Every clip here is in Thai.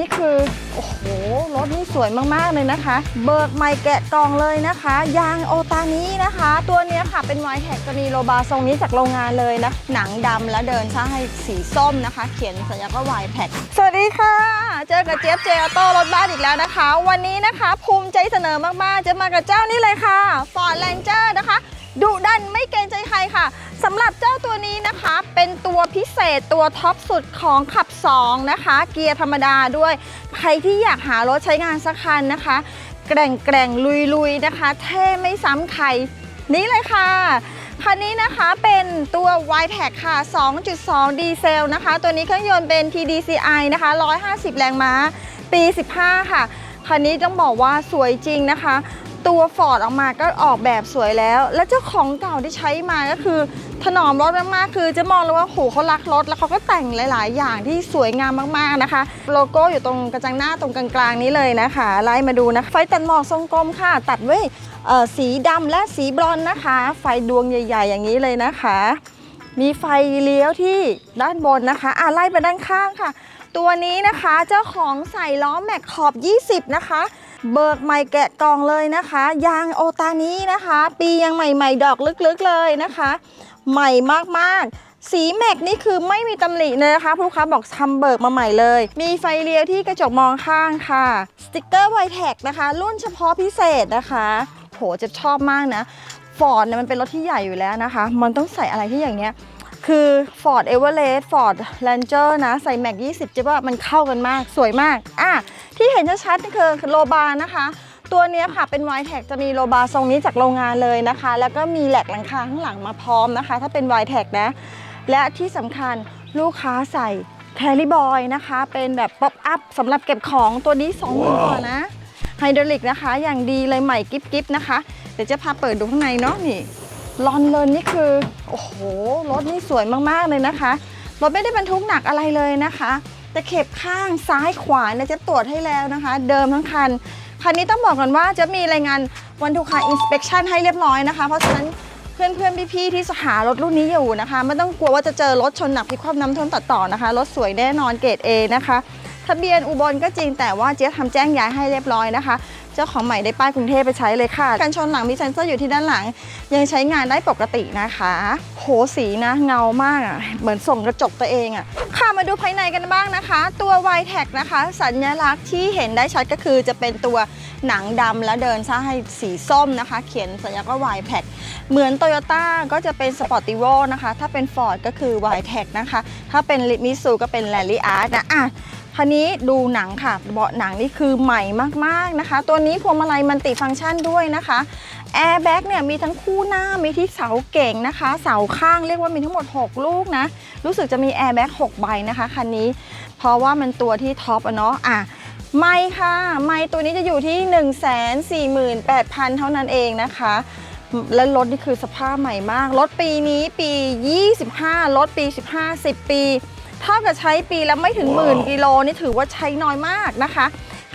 นี่คือ โอ้โห รถนี่สวยมาก ๆ เลยนะคะ เบิกใหม่แกะกล่องเลยนะคะ ยางโอตานี้นะคะ ตัวเนี้ยค่ะเป็นไวแท็กจะมีโลบาทรงนี้จากโรงงานเลยนะ หนังดำแล้วเดินใช่สีส้มนะคะ เขียนสัญลักษณ์ว่าไวแท็กสวัสดีค่ะ เจอกับเจี๊ยบเจออโต้รถบ้านอีกแล้วนะคะ วันนี้นะคะ ภูมิใจเสนอมาก ๆ จะมากับเจ้านี่เลยค่ะ Ford Ranger นะคะ ดุดันไม่เกรงใจใครค่ะสำหรับเจ้าตัวนี้นะคะ เป็นตัวพิเศษตัวท็อปสุดของขับ 2 นะคะ เกียร์ธรรมดาด้วย ใครที่อยากหารถใช้งานสักคันนะคะ แกร่งแกร่งลุยลุยๆนะคะ เท่ไม่ซ้ำใคร นี่เลยค่ะคันนี้นะคะเป็นตัว y t e c ค่ะ 2.2 ดีเซลนะคะ ตัวนี้เครื่องยนต์เป็น TDCI นะคะ 150 แรงม้า ปี 15 ค่ะ คันนี้ต้องบอกว่าสวยจริงนะคะ ตัว Ford ออกมาก็ออกแบบสวยแล้ว และเจ้าของเก่าที่ใช้มาก็คือ ถนอมรถมากๆคือจะมองเลยว่าโหเขารักรถ แล้วเขาก็แต่งหลาย ๆ อย่างที่สวยงามมากๆนะคะ โลโก้อยู่ตรงกระจังหน้าตรงกลางๆนี้เลยนะคะไล่มาดูนะไฟตัดหมอกทรงกลมค่ะ ตัดไว้สีดำและสีบรอนนะคะ ไฟดวงใหญ่ ๆ อย่างนี้เลยนะคะ มีไฟเลี้ยวที่ด้านบนนะคะอะไล่ไปด้านข้างค่ะ ตัวนี้นะคะเจ้าของใส่ล้อแม็กขอบ 20 นะคะ เบิกใหม่แกะกล่องเลยนะคะ ยางโอตานี้นะคะ ปียังใหม่ ๆ ดอกลึกๆเลยนะคะ ใหม่มากๆ สีแม็กนี่คือไม่มีตำหนิเลยนะคะลูกค้าบอกทำเบิกมาใหม่เลย มีไฟเลี้ยวที่กระจกมองข้างค่ะ สติกเกอร์ไวแท็กนะคะ รุ่นเฉพาะพิเศษนะคะโหจะชอบมากนะฟอร์ดเนี่ยมันเป็นรถที่ใหญ่อยู่แล้วนะคะ มันต้องใส่อะไรที่อย่างเนี้ย คือ Ford Everest Ford Ranger นะ ใส่แม็ก20จะว่ามันเข้ากันมากสวยมาก อะ ที่เห็นชัดๆนี่คือโลบานะคะ ตัวเนี้ยค่ะเป็น y t e c จะมีโลบาทรงนี้จากโรงงานเลยนะคะ แล้วก็มีแหลกหลังคาข้างหลังมาพร้อมนะคะ ถ้าเป็น y t e c นะ และที่สำคัญลูกค้าใส่ Carry Boy นะคะ เป็นแบบป๊อปอัพสำหรับเก็บของตัวนี้2 0 0 0 0กว่านะไฮดรอลิกนะคะ อย่างดีเลยใหม่กิ๊บๆนะคะ เดี๋ยวจะพาเปิดดูข้างในเนาะนี่ ลอนเลนนี่คือ โอ้โห รถนี่สวยมากๆเลยนะคะ รถไม่ได้บรรทุกหนักอะไรเลยนะคะ แต่เข็บข้างซ้ายขวาเนี่ยจะตรวจให้แล้วนะคะ เดิมทั้งคัน คันนี้ต้องบอกกันว่าจะมีรายงานวันทุกคาอินสเป t ชันให้เรียบร้อยนะคะ เพราะฉะนั้นเพื่อนเพื่อนๆพี่ๆที่หารถรุ่นนี้อยู่นะคะ ไม่ต้องกลัวว่าจะเจอรถชนหนักพลิคว่ำน้ำท่วมตัดต่อนะคะ รถสวยแน่นอนเกรด A นะคะ ทะเบียนอุบลก็จริงแต่ว่าเจ๊ทำแจ้งย้ายให้เรียบร้อยนะคะ เจ้าของใหม่ได้ป้ายกรุงเทพไปใช้เลยค่ะ กันชนหลังมีเซ็นเซอร์อยู่ที่ด้านหลัง ยังใช้งานได้ปกตินะคะ โหสีนะเงามากอะเหมือนส่งกระจกตัวเองอะ่ะค่ะมาดูภายในกันบ้างนะคะ ตัว y t e c นะคะ สัญลักษณ์ที่เห็นได้ชัดก็คือจะเป็นตัวหนังดำแล้วเดินซ้ายสีส้มนะคะ เขียนสัญลักษณ์ว่า y t e c เหมือน Toyota ก็จะเป็น Sportivo นะคะ ถ้าเป็น Ford ก็คือ y t e c นะคะ ถ้าเป็น m i t s u ก็เป็น Rally Art นะอะ คันนี้ดูหนังค่ะเบาะหนังนี่คือใหม่มากๆนะคะ ตัวนี้พวงมาลัยมันติฟังก์ชันด้วยนะคะแอร์แบ็กเนี่ยมีทั้งคู่หน้ามีที่เสาเก่งนะคะ เสาข้างเรียกว่ามีทั้งหมด 6 ลูกนะ รู้สึกจะมีแอร์แบ็ก6ใบนะคะคันนี้ เพราะว่ามันตัวที่ท็อปอะเนาะอะไม่ค่ะ ไม่ตัวนี้จะอยู่ที่ 1 4 8 0 0 0 เท่านั้นเองนะคะ และรถนี่คือสภาพใหม่มาก รถปีนี้ปี 25 รถปี 15 10 ปี เท่ากับใช้ปีละไม่ถึงหมื่นกิโลนี่ถือว่าใช้น้อยมากนะคะ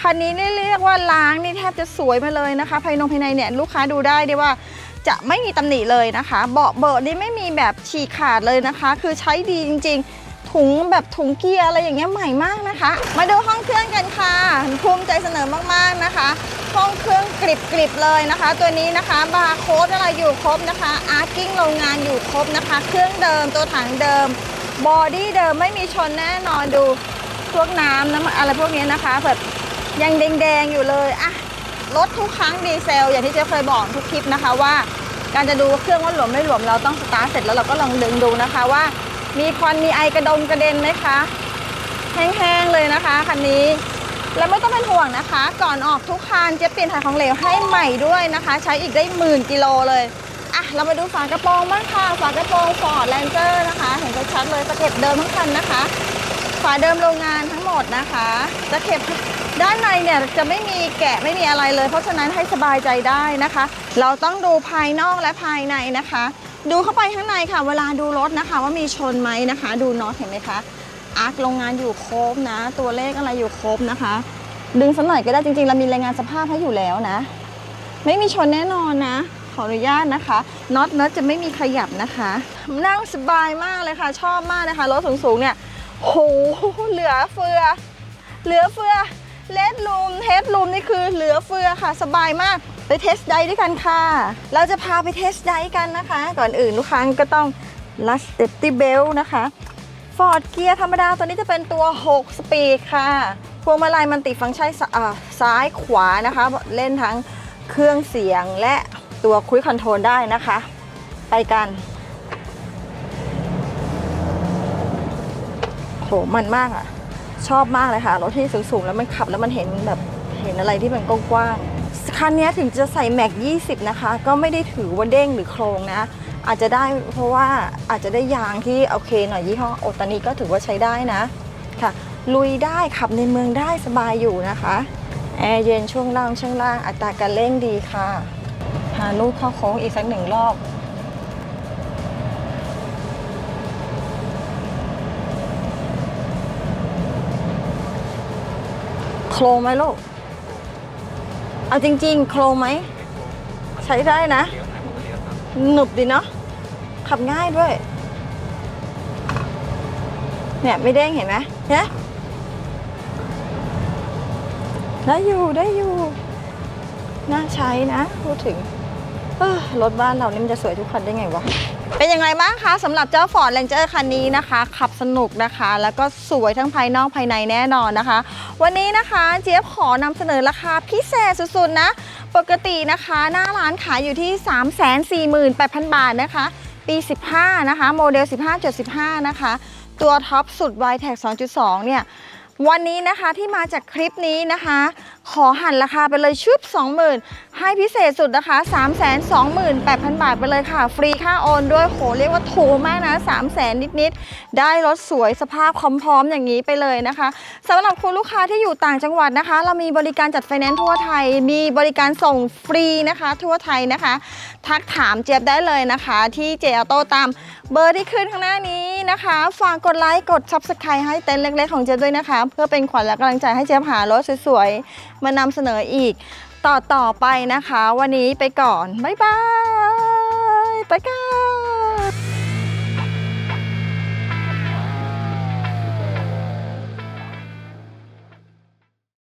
คันนี้นี่เรียกว่าล้างนี่แทบจะสวยมาเลยนะคะภายนงภายในเนี่ยลูกค้าดูได้ได้ว่าจะไม่มีตำหนิเลยนะคะเบาะเบาะนี่ไม่มีแบบฉีกขาดเลยนะคะ คือใช้ดีจริง ๆ ถุงแบบถุงเกียร์อะไรอย่างเงี้ยใหม่มากนะคะ มาดูห้องเครื่องกันค่ะภูมิใจเสนอมากๆนะคะ ห้องเครื่องกริบกริบๆเลยนะคะ ตัวนี้นะคะบาร์โค้ดอะไรอยู่ครบนะคะอาร์กิ้งโรงงานอยู่ครบนะคะ เครื่องเดิมตัวถังเดิม บอดี้เดิมไม่มีชนแน่นอนดูพวกน้ำน้ำอะไรพวกนี้นะคะแบบยังแดงๆอยู่เลยอะรถทุกครั้งดีเซล อย่างที่เจ๊เคยบอกทุกคลิปนะคะว่า การจะดูเครื่องว่าหลวมไม่หลวมเราต้องสตาร์ทเสร็จแล้วเราก็ลองดึงดูนะคะว่า มีควันมีไอกระดมกระเด็นไหมคะแห้งๆเลยนะคะคันนี้แล้วไม่ต้องเป็นห่วงนะคะ ก่อนออกทุกคันเจ๊เปลี่ยนถ่ายของเหลวให้ใหม่ด้วยนะคะ ใช้อีกได้หมื่นกิโลเลย เรามาดูฝากระโปรงบ้างค่ะ ฝากระโปรง Ford Ranger นะคะ เห็นชัดเลยตะเข็บเดิมทั้งคันนะคะ ฝาเดิมโรงงานทั้งหมดนะคะตะเข็บด้านในเนี่ยจะไม่มีแกะไม่มีอะไรเลย เพราะฉะนั้นให้สบายใจได้นะคะ เราต้องดูภายนอกและภายในนะคะ ดูเข้าไปข้างในค่ะ เวลาดูรถนะคะ ว่ามีชนไหมนะคะ ดูน็อตเห็นไหมคะอาร์คโรงงานอยู่ครบนะ ตัวเลขอะไรอยู่ครบนะคะ ดึงสักหน่อยก็ได้จริงๆเรามีรายงานสภาพให้อยู่แล้วนะ ไม่มีชนแน่นอนนะ ออนุญาตนะคะน็อตน็อตจะไม่มีขยับนะคะ นั่งสบายมากเลยค่ะ ชอบมากนะคะรถสูงๆเนี่ยโหเหลือเฟือ เหลือเฟือเลดลูมเฮดลูมนี่คือเหลือเฟือค่ะ สบายมากไปเทสไดร์ด้วยกันค่ะ เราจะพาไปเทสไดร์กันนะคะ ก่อนอื่นลูกค้าก็ต้องลัสเตตี้เบลนะคะฟอร์ดเกียร์ธรรมดาตัวนี้จะเป็นตัว 6 สปีดค่ะพวงมาลัยมันติดฟังก์ชันสอ่าซ้ายขวานะคะ เล่นทั้งเครื่องเสียงและ ตัวคุยคอนโทรลได้นะคะ ไปกันโหมันมากอะ่ะ ชอบมากเลยค่ะ รถที่สูงๆ แล้วมันขับแล้วมันเห็นแบบเห็นอะไรที่มันกว้างๆคันนี้ถึงจะใส่แม็ก20 นะคะ ก็ไม่ได้ถือว่าเด้งหรือโครงนะ อาจจะได้เพราะว่าอาจจะได้ยางที่โอเคหน่อยยี่ห้อโอตานีก็ถือว่าใช้ได้นะค่ะ ลุยได้ขับในเมืองได้สบายอยู่นะคะแอร์เย็นช่วงล่างช่วงล่างอัตราการเร่งดีค่ะ พาลูกเข้าโค้งอีกสักหนึ่งรอบโครงไหมลูก เอาจริง ๆ โครงไหม ใช้ได้นะ หนุบดีเนาะขับง่ายด้วย เนี่ย ไม่เด้งเห็นไหมเนี่ยได้อยู่ได้อยู่ น่าใช้นะ พูดถึง รถบ้านเรานี่มันจะสวยทุกคันได้ไงวะ เป็นยังไงบ้างคะสำหรับเจ้า Ford Ranger คันนี้นะคะ ขับสนุกนะคะ แล้วก็สวยทั้งภายนอกภายในแน่นอนนะคะ วันนี้นะคะเจี๊ยบขอนำเสนอราคาพิเศษสุดๆนะ ปกตินะคะหน้าร้านขายอยู่ที่ 348,000 บาทนะคะ ปี 15 นะคะ โมเดล 15.15 นะคะ ตัวท็อปสุด y t e c 2.2 เนี่ยวันนี้นะคะที่มาจากคลิปนี้นะคะ ขอหันราคาไปเลยชุบ20,000 ให้พิเศษสุดนะคะ 328,000 บาทไปเลยค่ะ ฟรีค่าโอนด้วยโหเรียกว่าถูกมากนะ 300,000 นิดๆ ได้รถสวยสภาพพร้อมๆอย่างนี้ไปเลยนะคะสำหรับคุณลูกค้าที่อยู่ต่างจังหวัดนะคะ เรามีบริการจัดไฟแนนซ์ทั่วไทย มีบริการส่งฟรีนะคะ ทั่วไทยนะคะ ทักถามเจี๊ยบได้เลยนะคะ ที่เจอโตตามเบอร์ที่ขึ้นข้างหน้านี้นะคะ ฝากกดไลค์กด subscribe ให้เต็นท์เล็กๆของเจี๊ยบด้วยนะคะ เพื่อเป็นขวัญและกำลังใจให้เจี๊ยบหารถสวยๆมานำเสนออีก ต่อต่อไปนะคะ วันนี้ไปก่อน บ๊ายบาย ไปกัน